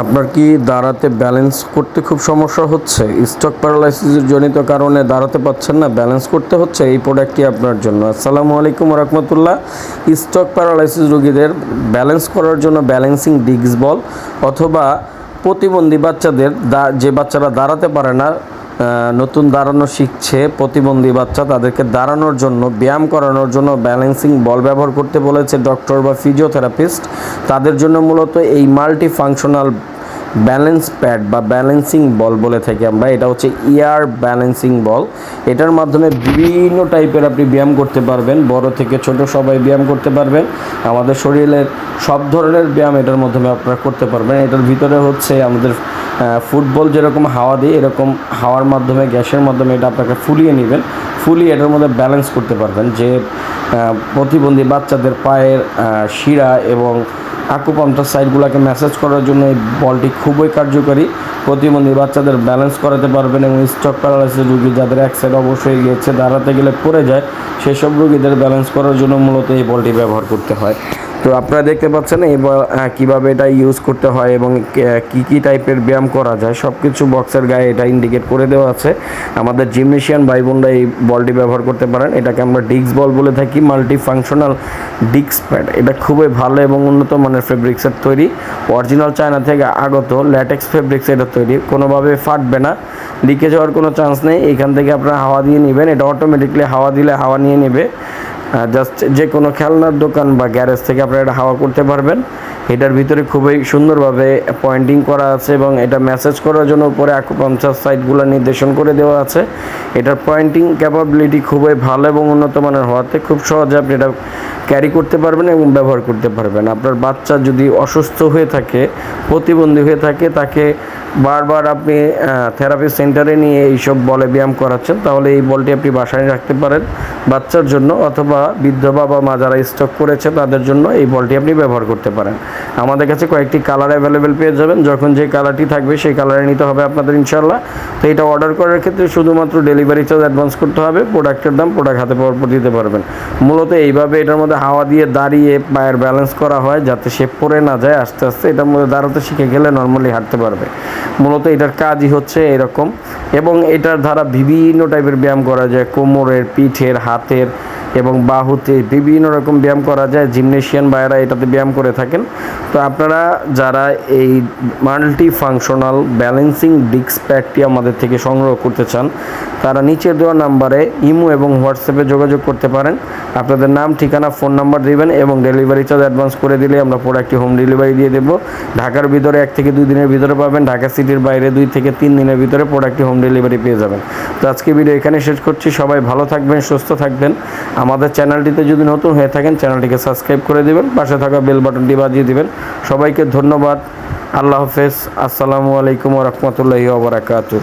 আপনার কি দাঁড়াতে ব্যালেন্স করতে খুব সমস্যা হচ্ছে? স্টক প্যারালাইসিসের জনিত কারণে দাঁড়াতে পাচ্ছেন না ব্যালেন্স করতে হচ্ছে এই প্রোডাক্টটি আপনার জন্য। আসসালামু আলাইকুম রহমতুল্লাহ। স্টক প্যারালাইসিস রোগীদের ব্যালেন্স করার জন্য ব্যালেন্সিং ডিস্ক বল অথবা প্রতিবন্ধী বাচ্চাদের যে বাচ্চারা দাঁড়াতে পারে না নতুন দাঁড়ানো শিখছে প্রতিবন্ধী বাচ্চা তাদেরকে দাঁড়ানোর জন্য, ব্যায়াম করানোর জন্য ব্যালেন্সিং বল ব্যবহার করতে বলেছে ডক্টর বা ফিজিওথেরাপিস্ট তাদের জন্য মূলত এই মাল্টি ফাংশনাল ব্যালেন্স প্যাড বা ব্যালেন্সিং বল বলে থাকি আমরা। এটা হচ্ছে ইয়ার ব্যালেন্সিং বল এটার মাধ্যমে বিভিন্ন টাইপের আপনি ব্যায়াম করতে পারবেন। বড় থেকে ছোট সবাই ব্যায়াম করতে পারবেন। আমাদের শরীরের সব ধরনের ব্যায়াম এটার মাধ্যমে আপনারা করতে পারবেন। এটার ভিতরে হচ্ছে আমাদের ফুটবল যেরকম হাওয়া দিয়ে, এরকম হাওয়ার মাধ্যমে, গ্যাসের মাধ্যমে এটা আপনাকে ফুলিয়ে নেবেন। ফুলিয়ে এটার মধ্যে ব্যালেন্স করতে পারবেন যে প্রতিবন্ধী বাচ্চাদের পায়ের শিরা এবং আকুপাঞ্চার সাইডগুলোকে ম্যাসেজ করার জন্য এই বলটি খুবই কার্যকরী। প্রতিবন্ধী বাচ্চাদের ব্যালেন্স করাতে পারবেন এবং স্টক প্যারালাইসিস রুগী যাদের এক সাইড অবশ্যই গিয়েছে, দাঁড়াতে গেলে পড়ে যায়, সেসব রুগীদের ব্যালেন্স করার জন্য মূলত এই বলটি ব্যবহার করতে হয়। তো আপনারা দেখতে পাচ্ছেন আহ, কীভাবে এটা ইউজ করতে হয় এবং কে- কি কি টাইপের ব্যায়াম করা যায় সব কিছু বক্সের গায়ে এটা ইন্ডিকেট করে দেওয়া আছে। আমাদের জিমনেশিয়ান ভাই বোনরা এই বলটি ব্যবহার করতে পারেন। এটাকে আমরা ডিক্স বল বলে থাকি মাল্টি ফাংশনাল ডিক্স প্যাড। এটা খুবই ভালো এবং উন্নত মানের ফেব্রিক্সের তৈরি। অরিজিনাল চায়না থেকে আগত ল্যাটেক্স ফেব্রিক্স এটা তৈরি। কোনোভাবে ফাটবে না। লিকেজ হওয়ার কোনো চান্স নেই। এখান থেকে আপনারা হাওয়া দিয়ে নেবেন। এটা অটোমেটিকলি হাওয়া দিলে হাওয়া নিয়ে নেবে। জাস্ট যে কোনো খেলনার দোকান বা গ্যারেজ থেকে আপনারা এটা হাওয়া করতে পারবেন। এটার ভিতরে খুবই সুন্দরভাবে পয়েন্টিং করা আছে এবং এটা মেসেজ করার জন্য উপরে পঞ্চাশ সাইটগুলো নির্দেশন করে দেওয়া আছে। এটার পয়েন্টিং ক্যাপাবিলিটি খুবই ভালো এবং উন্নত মানের হওয়াতে খুব সহজে আপনি এটা ক্যারি করতে পারবেন এবং ব্যবহার করতে পারবেন। আপনার বাচ্চা যদি অসুস্থ হয়ে থাকে, প্রতিবন্ধী হয়ে থাকে, তাকে বারবার আপনি থেরাপি সেন্টারে নিয়ে এইসব বলে ব্যায়াম করাচ্ছেন, তাহলে এই বলটি আপনি বাসায় রাখতে পারেন বাচ্চার জন্য অথবা বৃদ্ধ বাবা মা যারা স্টক করেছে, তাদের জন্য এই বলটি আপনি ব্যবহার করতে পারেন। আমাদের কাছে কয়েকটি কালার অ্যাভেলেবেল পেয়ে যাবেন। যখন যে কালারটি থাকবে, সেই কালারে নিতে হবে আপনাদের ইনশাল্লাহ তো এটা অর্ডার করার ক্ষেত্রে শুধুমাত্র ডেলিভারি চার্জ অ্যাডভান্স করতে হবে প্রোডাক্টের দাম প্রোডাক্ট হাতে পাওয়ার পর দিতে পারবেন। মূলত এইভাবে এটার মধ্যে হাওয়া দিয়ে দাঁড়িয়ে পায়ের ব্যালেন্স করা হয় যাতে সে পড়ে না যায় আস্তে আস্তে। এটার মধ্যে দাঁড়াতে শিখে গেলে নর্মালি হাঁটতে পারবে। মূলত এটার কাজই হচ্ছে এরকম এবং এটার দ্বারা বিভিন্ন টাইপের ব্যায়াম করা যায়, কোমরের, পিঠের, হাতের এবং বাহুতে বিভিন্ন রকম ব্যায়াম করা যায়। জিমনেশিয়ান ভাইয়েরা এটাতে ব্যায়াম করে থাকেন। তো আপনারা যারা এই মাল্টি ফাংশনাল ব্যালেন্সিং ডিস্ক প্যাডটি আমাদের থেকে সংগ্রহ করতে চান, তারা নিচের দেওয়া নাম্বারে ইমো এবং হোয়াটসঅ্যাপে যোগাযোগ করতে পারেন। আপনাদের নাম, ঠিকানা, ফোন নাম্বার দিবেন এবং ডেলিভারি চার্জ অ্যাডভান্স করে দিলে আমরা প্রোডাক্টটি হোম ডেলিভারি দিয়ে দেবো। ঢাকার ভিতরে এক থেকে দুই দিনের ভিতরে পাবেন। ঢাকা সিটির বাইরে দুই থেকে তিন দিনের ভিতরে প্রোডাক্টটি হোম ডেলিভারি পেয়ে যাবেন। তো আজকে ভিডিও এখানে শেষ করছি। সবাই ভালো থাকবেন, সুস্থ থাকবেন। আমাদের চ্যানেলটিতে যদি নতুন হয়ে থাকেন চ্যানেলটিকে সাবস্ক্রাইব করে দেবেন, পাশে থাকা বেল বাটনটি বাজিয়ে দেবেন। সবাইকে ধন্যবাদ। আল্লাহ হাফেজ। আসসালামু আলাইকুম রহমতুল্লাহি ওবরাকাতুহ